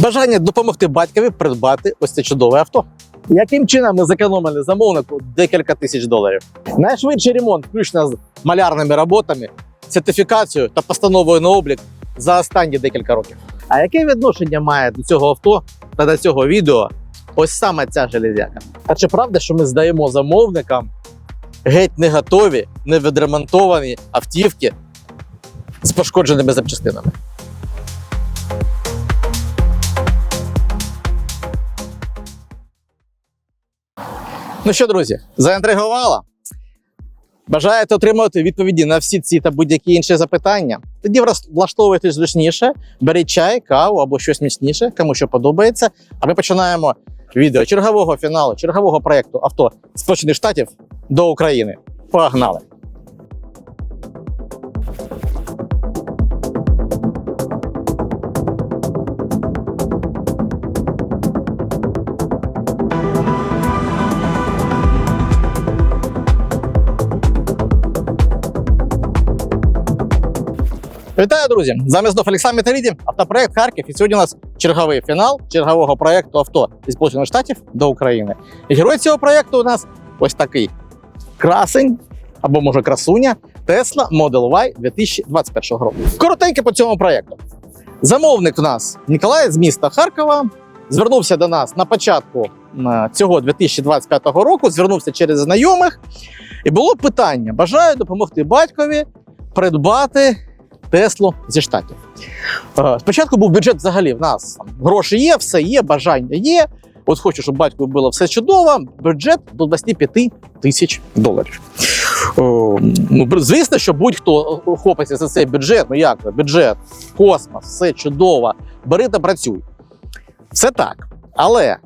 Бажання допомогти батькові придбати ось це чудове авто. Яким чином ми зекономили замовнику декілька тисяч доларів? Найшвидший ремонт, включно з малярними роботами, сертифікацією та постановою на облік за останні декілька років. А яке відношення має до цього авто та до цього відео ось саме ця железяка? А чи правда, що ми здаємо замовникам геть не готові, не відремонтовані автівки з пошкодженими запчастинами? Ну що, друзі, заінтригувала? Бажаєте отримувати відповіді на всі ці та будь-які інші запитання? Тоді влаштовуйтесь зручніше, беріть чай, каву або щось міцніше, кому що подобається. А ми починаємо відео чергового фіналу, чергового проєкту авто Сполучених Штатів до України. Погнали! Вітаю, друзі! З вами знов Олександр Металіді, автопроект Харків. І сьогодні у нас черговий фінал чергового проєкту авто зі Сполучених Штатів до України. І герой цього проєкту у нас ось такий красень або може красуня Tesla Model Y 2021 року. Коротенько по цьому проєкту. Замовник у нас Ніколай з міста Харкова. Звернувся до нас на початку цього 2025 року. Звернувся через знайомих, і було питання: бажаю допомогти батькові придбати Теслу зі штатів. Е, Спочатку був бюджет взагалі. В нас там гроші є, все є, бажання є. От хочу, щоб батьку було все чудово. Бюджет до 25 тисяч доларів. О, ну, звісно, що будь-хто хопиться за цей бюджет. Ну як? Бюджет, космос, все чудово. Бери та працюй. Все так. Але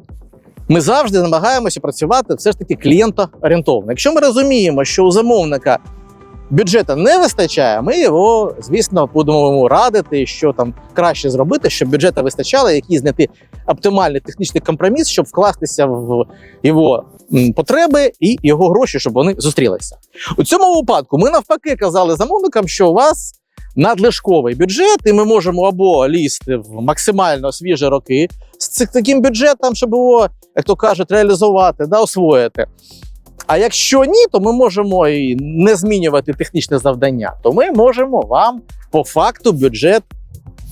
ми завжди намагаємося працювати все ж таки клієнтоорієнтовно. Якщо ми розуміємо, що у замовника бюджету не вистачає, ми його, звісно, будемо йому радити, що там краще зробити, щоб бюджету вистачало, який знайти оптимальний технічний компроміс, щоб вкластися в його потреби і його гроші, щоб вони зустрілися. У цьому випадку ми навпаки казали замовникам, що у вас надлишковий бюджет, і ми можемо або лізти в максимально свіжі роки з цих таким бюджетом, щоб його, як то кажуть, реалізувати, да, освоїти. А якщо ні, то ми можемо і не змінювати технічне завдання, то ми можемо вам по факту бюджет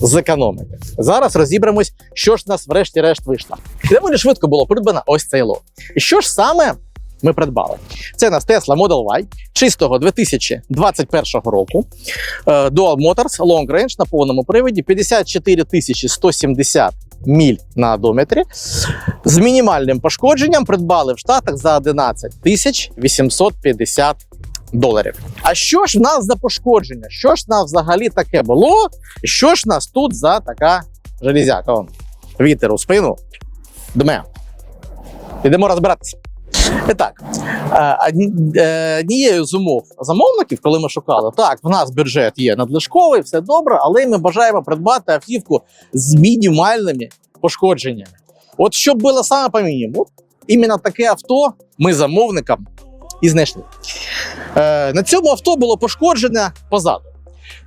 зекономити. Зараз розібремось, що ж нас врешті-решт вийшло. Доволі швидко було придбано ось цей лот. І що ж саме ми придбали? Це нас Tesla Model Y чистого 2021 року. Е, Dual Motors Long Range на повному приводі 54 170 міль на одометрі з мінімальним пошкодженням придбали в Штатах за 11 тисяч 850 доларів. А що ж в нас за пошкодження? Що ж в нас взагалі таке було? Що ж нас тут за така железяка? Вітер у спину. Дме. Ідемо розбиратися. І так, е, е, однією з умов замовників, коли ми шукали, так, в нас бюджет є надлишковий, все добре, але ми бажаємо придбати автівку з мінімальними пошкодженнями. От щоб було саме по мінімуму, іменно таке авто ми замовникам і знайшли. Е, на цьому авто було пошкоджене позаду.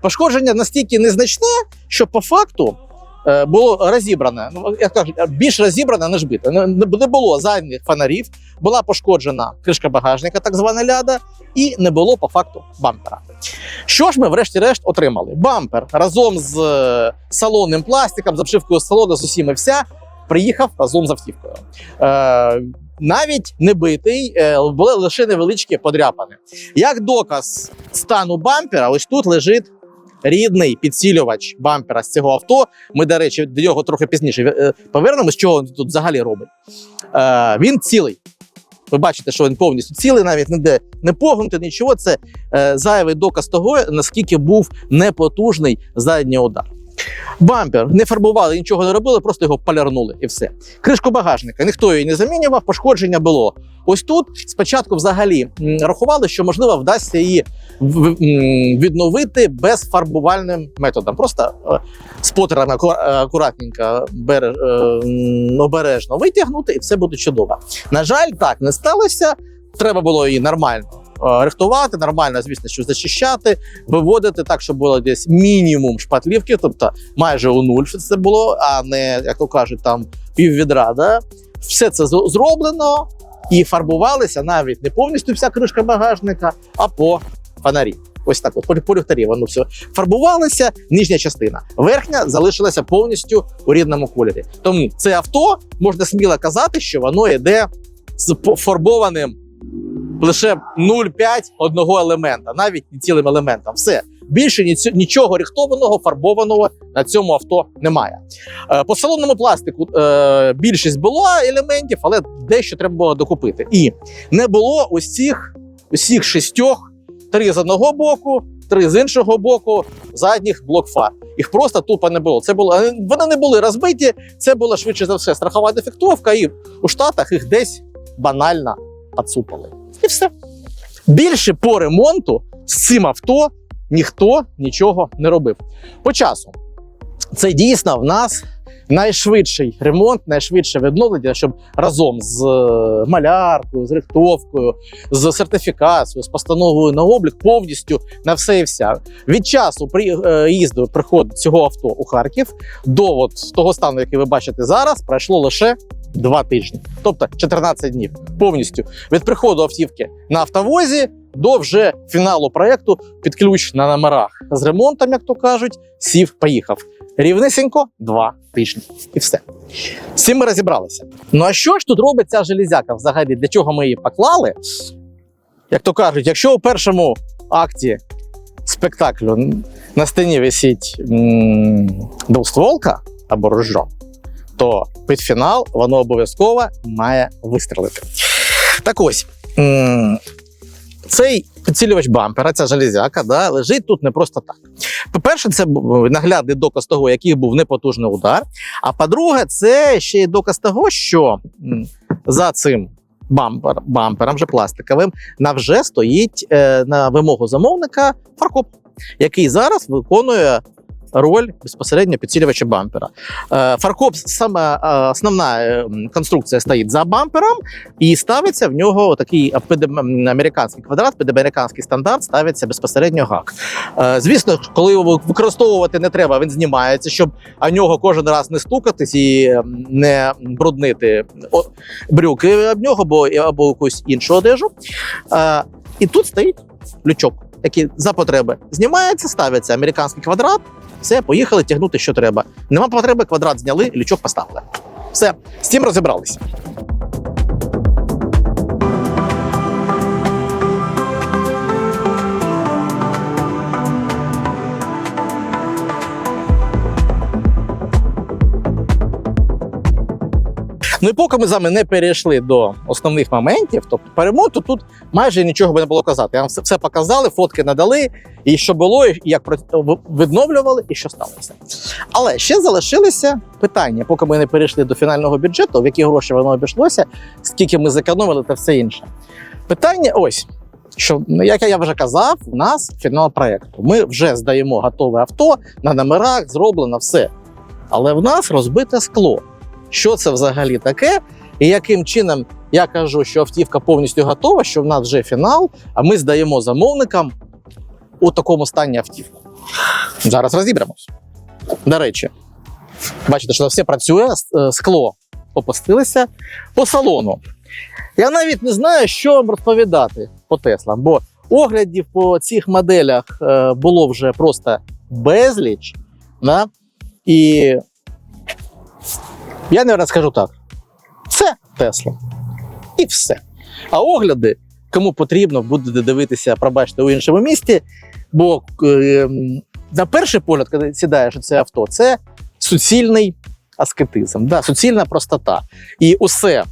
Пошкодження настільки незначне, що по факту е, було розібране. Ну, я кажу, більш розібране, ніж бите. Не було задніх фонарів, була пошкоджена кришка багажника, так звана ляда, і не було по факту бампера. Що ж ми, врешті-решт, отримали? Бампер разом з е, салонним пластиком, з обшивкою салону з усім і вся, приїхав разом з автівкою. Е, навіть не битий, е, були лише невеличкі подряпини. Як доказ стану бампера, ось тут лежить рідний підсилювач бампера з цього авто. Ми, до речі, до нього трохи пізніше е, повернемось, що він тут взагалі робить. Е, він цілий. Ви бачите, що він повністю цілий, навіть ніде не погнути, нічого. Це е, зайвий доказ того, наскільки був непотужний задній удар. Бампер не фарбували, нічого не робили, просто його полярнули і все. Кришку багажника ніхто її не замінював, пошкодження було. Ось тут спочатку взагалі рахували, що можливо вдасться її відновити безфарбувальним методом. Просто е, спотерами е, акуратненько е, обережно витягнути, і все буде чудово. На жаль, так не сталося. Треба було її нормально рихтувати, нормально, звісно, що зачищати, виводити так, щоб було десь мінімум шпатлівки, тобто майже у нуль щоб це було, а не, як то кажуть, там пів відра. Да? Все це зроблено і фарбувалися навіть не повністю вся кришка багажника, а по фонарі. Ось так, от по ліхтарі воно все фарбувалося, нижня частина. Верхня залишилася повністю у рідному кольорі. Тому це авто можна сміло казати, що воно йде з пофарбованим лише 0,5 одного елемента, навіть не цілим елементом. Все більше нічого рихтованого, фарбованого на цьому авто немає. Е, По салонному пластику е, більшість було елементів, але дещо треба було докупити. І не було усіх, усіх шістьох, три з одного боку, три з іншого боку, задніх блок фар. Їх просто тупо не було. Це було вони не були розбиті. Це була швидше за все страхова дефектовка, і у Штатах їх десь банально поцупали. І все. Більше по ремонту з цим авто ніхто нічого не робив. По часу. Це дійсно в нас найшвидший ремонт, найшвидше відновлення, щоб разом з е, маляркою, з рихтовкою, з сертифікацією, з постановою на облік повністю на все і вся. Від часу приїзду приходу цього авто у Харків до от того стану, який ви бачите зараз, пройшло лише два тижні, тобто 14 днів повністю від приходу автівки на автовозі до вже фіналу проекту під ключ на номерах з ремонтом, як то кажуть, сів, поїхав. Рівнесенько два тижні. І все. Цим ми розібралися. Ну а що ж тут робить ця железяка взагалі? Для чого ми її поклали? Як то кажуть, якщо у першому акті спектаклю на стіні висить м, двостволка або ружо, то під фінал воно обов'язково має вистрелити. Так ось. Цей підсилювач бампера, ця железяка, да, лежить тут не просто так. По-перше, це наглядний доказ того, який був непотужний удар. А по-друге, це ще й доказ того, що за цим бампер, бампером вже пластиковим на вже стоїть е, на вимогу замовника фаркоп, який зараз виконує роль безпосередньо підсилювача бампера. Е, Фаркоп саме е, основна е, конструкція стоїть за бампером, і ставиться в нього такий американський квадрат, під американський стандарт ставиться безпосередньо гак. Звісно, коли його використовувати не треба, він знімається, щоб о нього кожен раз не стукатись і не бруднити брюки об нього або, або якусь іншу одежу. І тут стоїть лючок, який за потреби знімається, ставиться американський квадрат. Все, поїхали тягнути, що треба. Нема потреби, квадрат зняли, лючок поставили. Все, з цим розібралися. Ну і поки ми з вами не перейшли до основних моментів, тобто по ремонту тут майже нічого би не було казати. Я вам все, показали, фотки надали, і що було, і як відновлювали, і що сталося. Але ще залишилися питання, поки ми не перейшли до фінального бюджету, в які гроші воно обійшлося, скільки ми зекономили та все інше. Питання ось. Що, ну, як я вже казав, у нас фінал проєкту. Ми вже здаємо готове авто на номерах, зроблено все. Але в нас розбите скло. Що це взагалі таке? І яким чином я кажу, що автівка повністю готова, що в нас вже фінал, а ми здаємо замовникам у такому стані автівку. Зараз розібремось. До речі, бачите, що все працює, е, скло опустилося по салону. Я навіть не знаю, що вам розповідати по Теслам, бо оглядів по цих моделях е, було вже просто безліч. Да? І я не скажу так: це Тесла. І все. А огляди, кому потрібно, будете дивитися, пробачте, у іншому місті. Бо е, на перший погляд, коли сідаєш у це авто, це суцільний аскетизм, да, суцільна простота. І усе,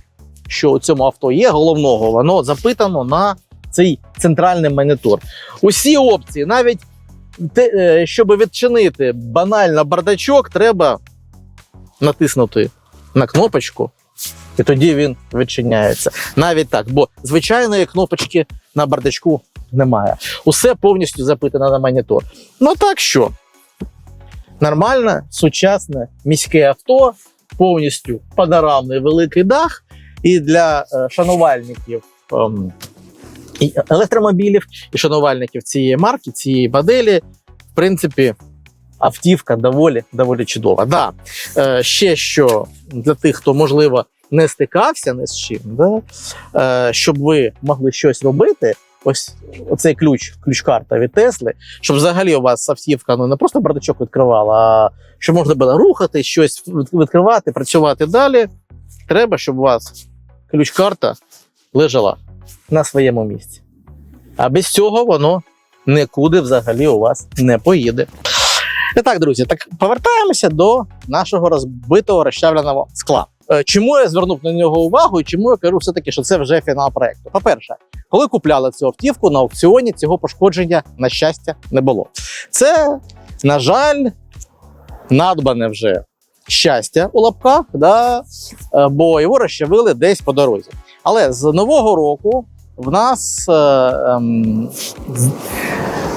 що у цьому авто є, головного, воно запитано на цей центральний монітор. Усі опції, навіть те, е, щоб відчинити банально бардачок, треба натиснути на кнопочку, і тоді він відчиняється. Навіть так, бо звичайної кнопочки на бардачку немає. Усе повністю запитано на монітор. Ну так що, нормальне, сучасне міське авто, повністю панорамний великий дах. І для е, шанувальників ем, і електромобілів, і шанувальників цієї марки, цієї моделі. В принципі, автівка доволі доволі чудова. Да. Е, ще що для тих, хто можливо не стикався не з чим, да? е, щоб ви могли щось робити. Ось оцей ключ, ключ-карта від Тесли, щоб взагалі у вас автівка ну не просто бардачок відкривала, а щоб можна було рухати, щось відкривати, працювати далі. Треба, щоб у вас ключ-карта лежала на своєму місці. А без цього воно нікуди взагалі у вас не поїде. І так, друзі, так повертаємося до нашого розбитого розчавленого скла. Е, Чому я звернув на нього увагу і чому я кажу все-таки, що це вже фінал проекту? По-перше, коли купляли цю автівку на аукціоні, цього пошкодження, на щастя, не було. Це, на жаль, надбане вже щастя у лапках, да? е, бо його розчавили десь по дорозі. Але з нового року в нас е, з-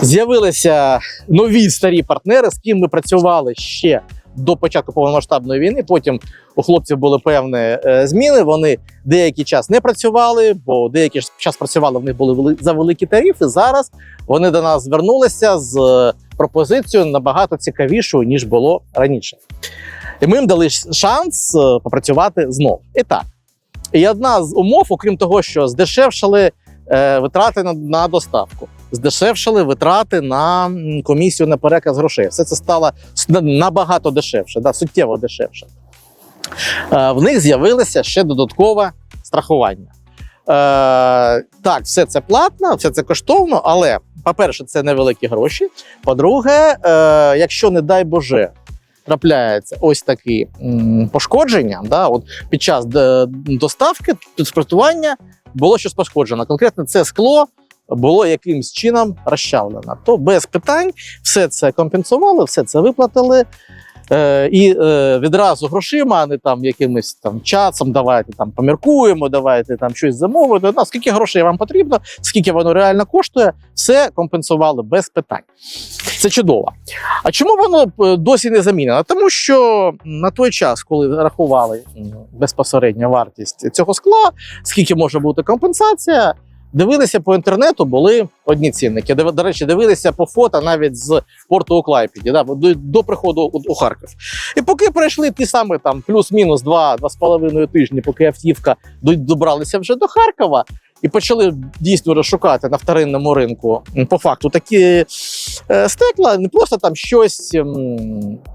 з'явилися нові старі партнери, з ким ми працювали ще до початку повномасштабної війни. Потім у хлопців були певні е, зміни. Вони деякий час не працювали, бо деякий час працювали. В них були за великі тарифи. Зараз вони до нас звернулися з е, пропозицією набагато цікавішою ніж було раніше. І ми їм дали шанс е, попрацювати знов. І так. І одна з умов, окрім того, що здешевшали е, витрати на доставку, здешевшали витрати на комісію на переказ грошей. Все це стало набагато дешевше, да, суттєво дешевше. Е, в них з'явилося ще додаткове страхування. Е, так, все це платно, все це коштовно, але, по-перше, це невеликі гроші. По-друге, е, якщо, не дай Боже, трапляється ось такі пошкодження, да, от під час доставки, транспортування було щось пошкоджено. Конкретно це скло було якимсь чином розчавлено. То без питань все це компенсували, все це виплатили. Е, і е, відразу грошима, а не там якимось там часом, давайте там поміркуємо, давайте там щось замовити. Ну, скільки грошей вам потрібно, скільки воно реально коштує, все компенсували без питань. Це чудово. А чому воно е, досі не замінено? Тому що на той час, коли рахували безпосередньо вартість цього скла, скільки може бути компенсація, дивилися по інтернету, були одні цінники. До речі, дивилися по фото навіть з порту у Клайпіді, да, до, до приходу у, Харків. І поки пройшли ті самі там плюс-мінус 2-2,5 тижні, поки автівка до- добралися вже до Харкова. І почали дійсно розшукати на вторинному ринку по факту такі е, стекла, не просто там щось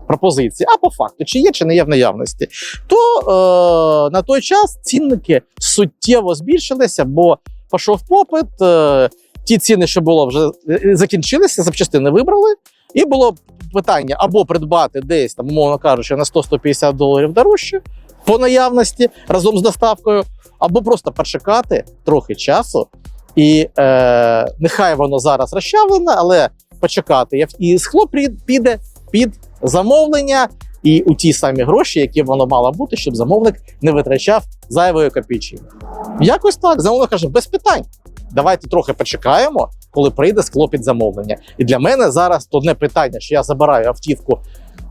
пропозиції, а по факту, чи є, чи не є в наявності. То е, на той час цінники суттєво збільшилися, бо пішов попит, е, ті ціни, що було, вже е, закінчилися, запчастини вибрали, і було питання або придбати десь, там, умовно кажучи, на 100-150 доларів дорожче по наявності разом з доставкою, або просто почекати трохи часу, і е, нехай воно зараз розчавлене, але почекати. І скло піде під замовлення і у ті самі гроші, які воно мало бути, щоб замовник не витрачав зайвої копійки. Якось так. Замовник каже, без питань. Давайте трохи почекаємо, коли прийде скло під замовлення. І для мене зараз одне питання, що я забираю автівку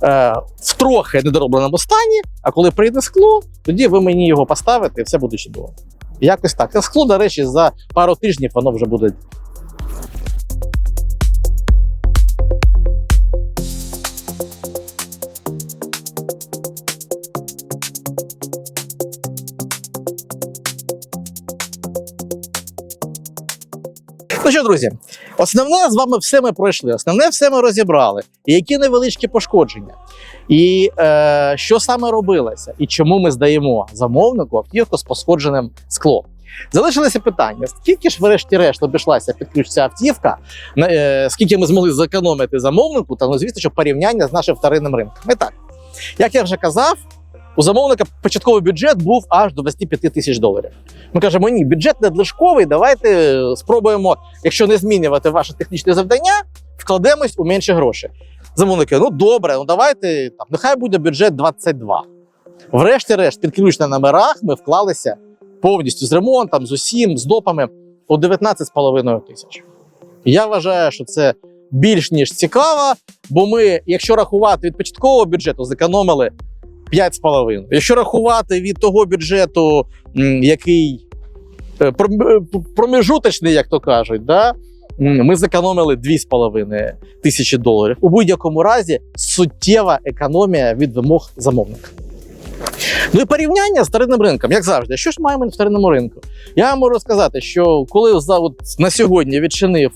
е, в трохи недоробленому стані, а коли прийде скло, тоді ви мені його поставите і все буде чудово. Якось так. Це скло, до речі, за пару тижнів воно вже буде. Ну що, друзі, основне з вами все ми пройшли. Основне все ми розібрали. І які невеличкі пошкодження, і е, що саме робилося, і чому ми здаємо замовнику автівку з пошкодженим склом. Залишилося питання: скільки ж, врешті-решт, обійшлася під автівка, е, скільки ми змогли зекономити замовнику, та ну, звісно, що порівняння з нашим вторинним ринком. І так, як я вже казав, у замовника початковий бюджет був аж до 25 тисяч доларів. Ми кажемо, ні, бюджет надлишковий, давайте спробуємо, якщо не змінювати ваше технічне завдання, вкладемось у менше грошей. Замовники, ну добре, ну давайте там, нехай буде бюджет 22. Врешті-решт, під на номерах ми вклалися повністю з ремонтом, з усім, з допами у 19,5 тисяч. Я вважаю, що це більш ніж цікаво, бо ми, якщо рахувати від початкового бюджету, зекономили 5,5. Якщо рахувати від того бюджету, який е, е, промежуточний, як то кажуть, да? ми зекономили 2,5 тисячі доларів. У будь-якому разі суттєва економія від вимог замовника. Ну і порівняння з вторинним ринком, як завжди, що ж маємо на вторинному ринку? Я вам можу сказати, що коли за, от, на сьогодні відчинив,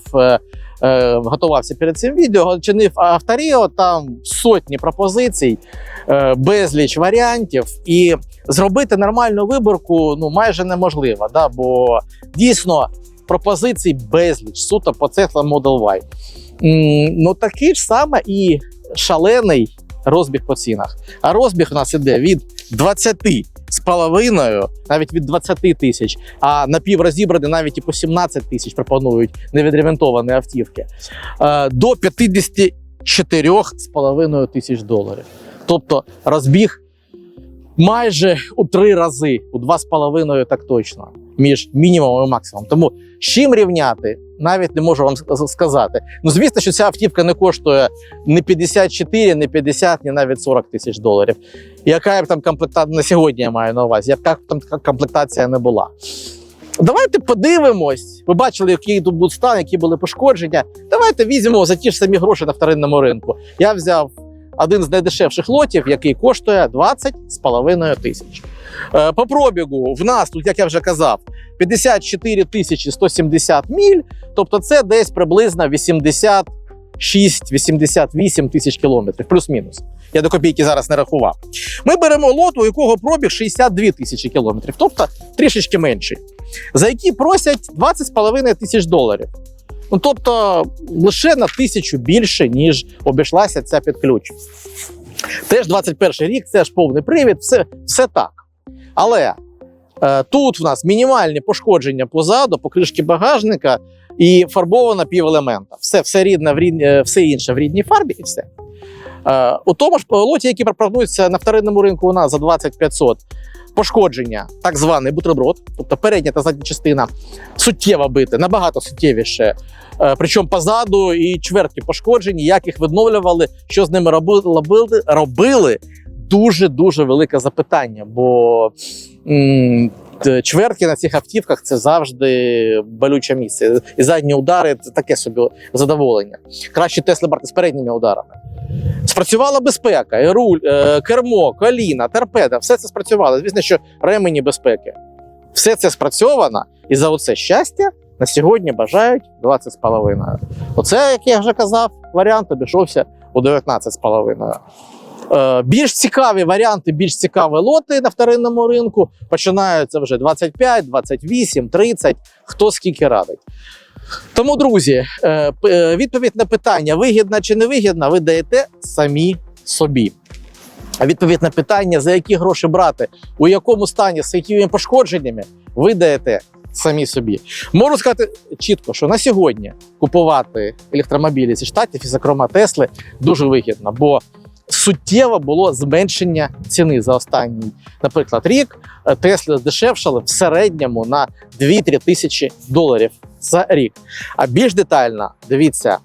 е, готувався перед цим відео, відчинив Авторіо, там сотні пропозицій, е, безліч варіантів, і зробити нормальну виборку ну, майже неможливо, да, бо дійсно пропозицій безліч суто по Tesla Model Y. М, Ну такий ж саме і шалений розбіг по цінах. А розбіг у нас іде від 20 з половиною, навіть від 20 тисяч, а напіврозібрані навіть і по 17 тисяч пропонують невідремонтовані автівки, е, до 54 з половиною тисяч доларів. Тобто розбіг майже у три рази, у два з половиною так точно, між мінімумом і максимумом. Тому з чим рівняти, навіть не можу вам сказати. Ну, звісно, що ця автівка не коштує не 54, не 50, ні навіть 40 тисяч доларів. Яка б там комплектація на сьогодні я маю на увазі, яка б там комплектація не була. Давайте подивимось. Ви бачили, який тут був стан, які були пошкодження. Давайте візьмемо за ті ж самі гроші на вторинному ринку. Я взяв один з найдешевших лотів, який коштує 20 з половиною тисяч. Е, По пробігу в нас тут, як я вже казав, 54 тисячі 170 міль, тобто це десь приблизно 86-88 тисяч кілометрів, плюс-мінус. Я до копійки зараз не рахував. Ми беремо лот, у якого пробіг 62 тисячі кілометрів, тобто трішечки менший, за які просять 20,5 тисяч доларів. Ну, тобто лише на тисячу більше, ніж обійшлася ця під. Теж 21 рік, це ж повний привід, все, все так. Але е, тут в нас мінімальні пошкодження позаду, по кришки багажника і фарбована півелемента. Все, все, рідне, в рідні, е, все інше в рідній фарбі і все. Е, у тому ж лоті, які пропонуються на вторинному ринку у нас за 2500, пошкодження, так званий бутерброд, тобто передня та задня частина суттєво бити, набагато суттєвіше. Е, причому позаду і чвертки пошкоджені, як їх відновлювали, що з ними робили, робили, робили дуже дуже велике запитання. Бо м, чвертки на цих автівках це завжди болюче місце. І задні удари це таке собі задоволення. Краще Тесли брати з передніми ударами. Спрацювала безпека, руль, е, кермо, коліна, торпеда, все це спрацювало. Звісно, що ремені безпеки. Все це спрацьовано, і за оце щастя на сьогодні бажають 20,5. Оце, як я вже казав, варіант обійшовся у 19,5. Е, більш цікаві варіанти, більш цікаві лоти на вторинному ринку починаються вже 25, 28, 30, хто скільки радить. Тому, друзі, е, е, відповідь на питання: вигідна чи не вигідна, ви даєте самі собі. А відповідь на питання, за які гроші брати, у якому стані, з якими пошкодженнями, ви даєте самі собі. Можу сказати чітко, що на сьогодні купувати електромобілі зі штатів і, зокрема, Тесли дуже вигідно, бо суттєво було зменшення ціни за останній, наприклад, рік. Е, Тесли здешевшали в середньому на 2-3 тисячі доларів за рік. А більш детально дивіться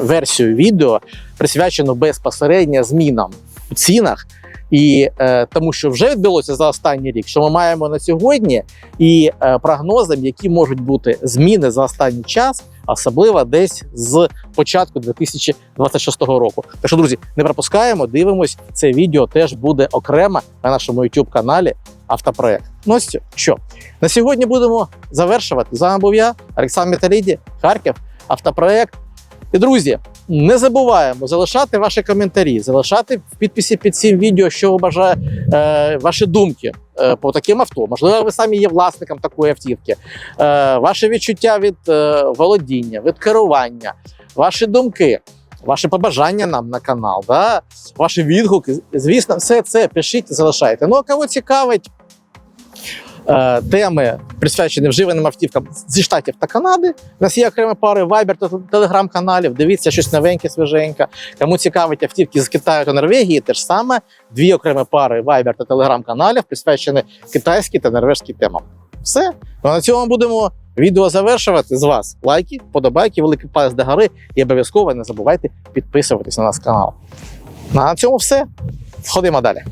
версію відео, присвячену безпосередньо змінам у цінах. І е, тому, що вже відбулося за останній рік, що ми маємо на сьогодні, і е, прогнозам, які можуть бути зміни за останній час, особливо десь з початку 2026 року. Так що, друзі, не пропускаємо, дивимось. Це відео теж буде окремо на нашому youtube каналі Автопроект. Ну що на сьогодні будемо завершувати. З вами був я, Олександр Металіді, Харків, Автопроект. І друзі, не забуваємо залишати ваші коментарі, залишати в підписі під цим відео, що ви бажає е, ваші думки е, по таким авто. Можливо, ви самі є власником такої автівки, е, ваші відчуття від е, володіння, від керування, ваші думки. Ваші побажання нам на канал, да? ваші відгуки. Звісно, все це пишіть, залишайте. Ну, а кого цікавить е, теми, присвячені вживаним автівкам зі штатів та Канади. У нас є окремі пари Viber та телеграм-каналів. Дивіться щось новеньке, свіженьке. Кому цікавить автівки з Китаю та Норвегії, теж саме дві окремі пари Viber та телеграм-каналів, присвячені китайській та норвезькій темам. Все. Ну, на цьому будемо відео завершувати. З вас лайки, подобайки, великий палець до гори і обов'язково не забувайте підписуватись на наш канал. Ну, на цьому все. Ходимо далі.